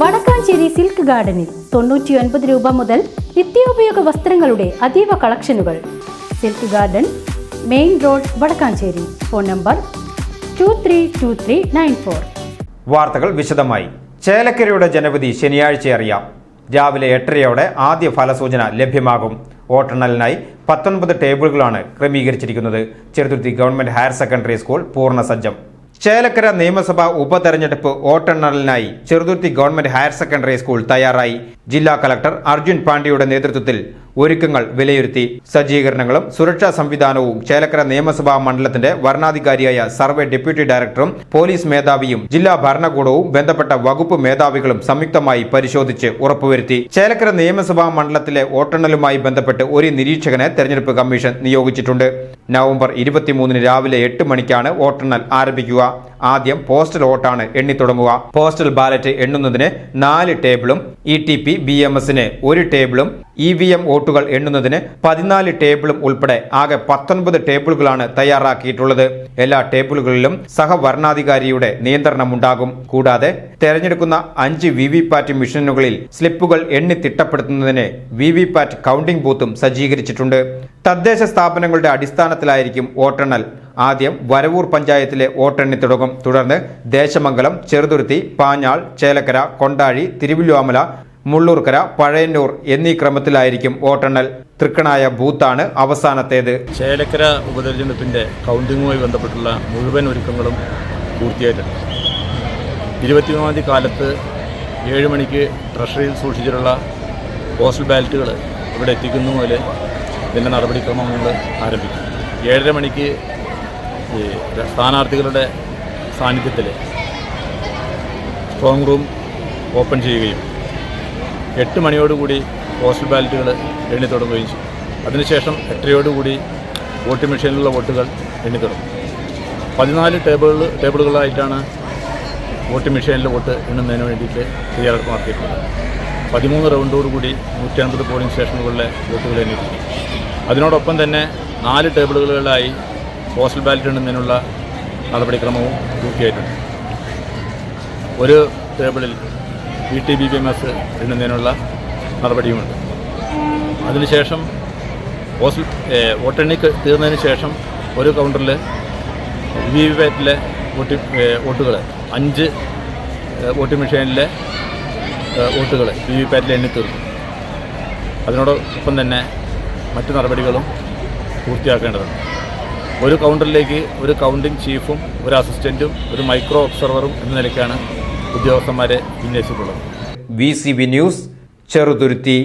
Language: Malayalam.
വടക്കാഞ്ചേരി സിൽക്ക് ഗാർഡനിൽ തൊണ്ണൂറ്റിയൊൻപത് രൂപ മുതൽ നിത്യോപയോഗ വസ്ത്രങ്ങളുടെ അതീവ കളക്ഷനുകൾ. Silk garden main road Vadakkanchery. Phone number two three two three nine four. വാർത്തകൾ വിശദമായി. ചേലക്കരയുടെ ജനവിധി ശനിയാഴ്ച അറിയാം. രാവിലെ എട്ടരയോടെ ആദ്യ ഫലസൂചന ലഭ്യമാകും. വോട്ടെണ്ണലിനായി പത്തൊൻപത് ടേബിളുകളാണ് ക്രമീകരിച്ചിരിക്കുന്നത്. Cheruthuruthy government higher secondary school പൂർണ സജ്ജം ചേലക്കര നിയമസഭാ ഉപതെരഞ്ഞെടുപ്പ് വോട്ടെണ്ണലിനായി Cheruthuruthy government higher secondary school തയ്യാറായി. ജില്ലാ കളക്ടർ അർജുൻ പാണ്ഡ്യയുടെ നേതൃത്വത്തിൽ ഒരുക്കങ്ങൾ വിലയിരുത്തി. സജ്ജീകരണങ്ങളും സുരക്ഷാ സംവിധാനവും ചേലക്കര നിയമസഭാ മണ്ഡലത്തിന്റെ വരണാധികാരിയായ സർവേ ഡെപ്യൂട്ടി ഡയറക്ടറും പോലീസ് മേധാവിയും ജില്ലാ ഭരണകൂടവും ബന്ധപ്പെട്ട വകുപ്പ് മേധാവികളും സംയുക്തമായി പരിശോധിച്ച് ഉറപ്പുവരുത്തി. ചേലക്കര നിയമസഭാ മണ്ഡലത്തിലെ വോട്ടെണ്ണലുമായി ബന്ധപ്പെട്ട് ഒരു നിരീക്ഷകനെ തെരഞ്ഞെടുപ്പ് കമ്മീഷൻ നിയോഗിച്ചിട്ടുണ്ട്. നവംബർ ഇരുപത്തിമൂന്നിന് രാവിലെ എട്ട് മണിക്കാണ് വോട്ടെണ്ണൽ ആരംഭിക്കുക. ആദ്യം പോസ്റ്റൽ വോട്ടാണ് എണ്ണിത്തുടങ്ങുക പോസ്റ്റൽ ബാലറ്റ് എണ്ണുന്നതിന് നാല് ടേബിളും E T P B M എസിന് ഒരു ടേബിളും ഇ വി എം വോട്ടുകൾ എണ്ണുന്നതിന് പതിനാല് ടേബിളും ഉൾപ്പെടെ ആകെ പത്തൊൻപത് ടേബിളുകളാണ് തയ്യാറാക്കിയിട്ടുള്ളത്. എല്ലാ ടേബിളുകളിലും സഹവരണാധികാരിയുടെ നിയന്ത്രണമുണ്ടാകും. കൂടാതെ തെരഞ്ഞെടുക്കുന്ന അഞ്ച് വി വി പാറ്റ് മെഷീനുകളിൽ സ്ലിപ്പുകൾ എണ്ണി തിട്ടപ്പെടുത്തുന്നതിന് വി വി പാറ്റ് കൗണ്ടിംഗ് ബൂത്തും സജ്ജീകരിച്ചിട്ടുണ്ട്. തദ്ദേശ സ്ഥാപനങ്ങളുടെ അടിസ്ഥാനത്തിലായിരിക്കും വോട്ടെണ്ണൽ. ആദ്യം വരവൂർ പഞ്ചായത്തിലെ വോട്ടെണ്ണി തുടങ്ങും. തുടർന്ന് ദേശമംഗലം ചെറുതുരുത്തി പാഞ്ഞാൾ ചേലക്കര കൊണ്ടാഴി തിരുവല്ലുവാമല മുള്ളൂർക്കര പഴയന്നൂർ എന്നീ ക്രമത്തിലായിരിക്കും വോട്ടെണ്ണൽ. തൃക്കണായ ബൂത്താണ് അവസാനത്തേത്. ചേലക്കര ഉപതെരഞ്ഞെടുപ്പിന്റെ കൗണ്ടിങ്ങുമായി ബന്ധപ്പെട്ടുള്ള മുഴുവൻ ഒരുക്കങ്ങളും പൂർത്തിയായിട്ടുണ്ട്. ഇരുപത്തിമൂന്നാം തീയതി കാലത്ത് ഏഴ് മണിക്ക് ട്രഷറിയിൽ സൂക്ഷിച്ചിട്ടുള്ള പോസ്റ്റൽ ബാലറ്റുകൾ ഇവിടെ എത്തിക്കുന്ന മുതൽ ഇതിന്റെ നടപടിക്രമങ്ങൾ ആരംഭിക്കും. ഏഴര മണിക്ക് ഈ സ്ഥാനാർത്ഥികളുടെ സാന്നിധ്യത്തിൽ സ്ട്രോങ് റൂം ഓപ്പൺ ചെയ്യുകയും എട്ട് മണിയോടുകൂടി പോസ്റ്റൽ ബാലറ്റുകൾ എണ്ണി തുടങ്ങുകയും ചെയ്യും. അതിനുശേഷം എട്ടരയോടുകൂടി വോട്ടിംഗ് മെഷീനിലുള്ള വോട്ടുകൾ എണ്ണി തുടങ്ങും പതിനാല് ടേബിളുകൾ ടേബിളുകളായിട്ടാണ് വോട്ടിംഗ് മെഷീനിൽ വോട്ട് എണ്ണുന്നതിന് വേണ്ടിയിട്ട് തയ്യാറെടുപ്പ് നടത്തിയിട്ടുള്ളത്. പതിമൂന്ന് റൗണ്ടോടുകൂടി നൂറ്റി അൻപത് പോളിംഗ് സ്റ്റേഷനുകളിലെ വോട്ടുകൾ എണ്ണിയിട്ടുണ്ട്. അതിനോടൊപ്പം തന്നെ നാല് ടേബിളുകളിലായി പോസ്റ്റൽ ബാലറ്റ് എണ്ണുന്നതിനുള്ള നടപടിക്രമവും പൂർത്തിയായിട്ടുണ്ട്. ഒരു ടേബിളിൽ V T B B M S എണ്ണുന്നതിനുള്ള നടപടിയുമുണ്ട്. അതിനുശേഷം പോസ്റ്റൽ വോട്ടെണ്ണി തീർന്നതിന് ശേഷം ഒരു കൗണ്ടറിൽ വി വി പാറ്റിലെ വോട്ടി വോട്ടുകൾ അഞ്ച് വോട്ടിംഗ് മെഷീനിലെ വോട്ടുകൾ വി വി പാറ്റിൽ എണ്ണി തീർക്കും അതിനോടൊപ്പം തന്നെ മറ്റു നടപടികളും പൂർത്തിയാക്കേണ്ടതുണ്ട്. ഒരു കൗണ്ടറിലേക്ക് ഒരു കൗണ്ടിംഗ് ചീഫും ഒരു അസിസ്റ്റന്റും ഒരു മൈക്രോ ഒബ്സർവറും എന്ന നിലയ്ക്കാണ് ഉദ്യോഗസ്ഥന്മാരെ വിന്യസിച്ചിട്ടുള്ളത് V C V news Cheruthuruthy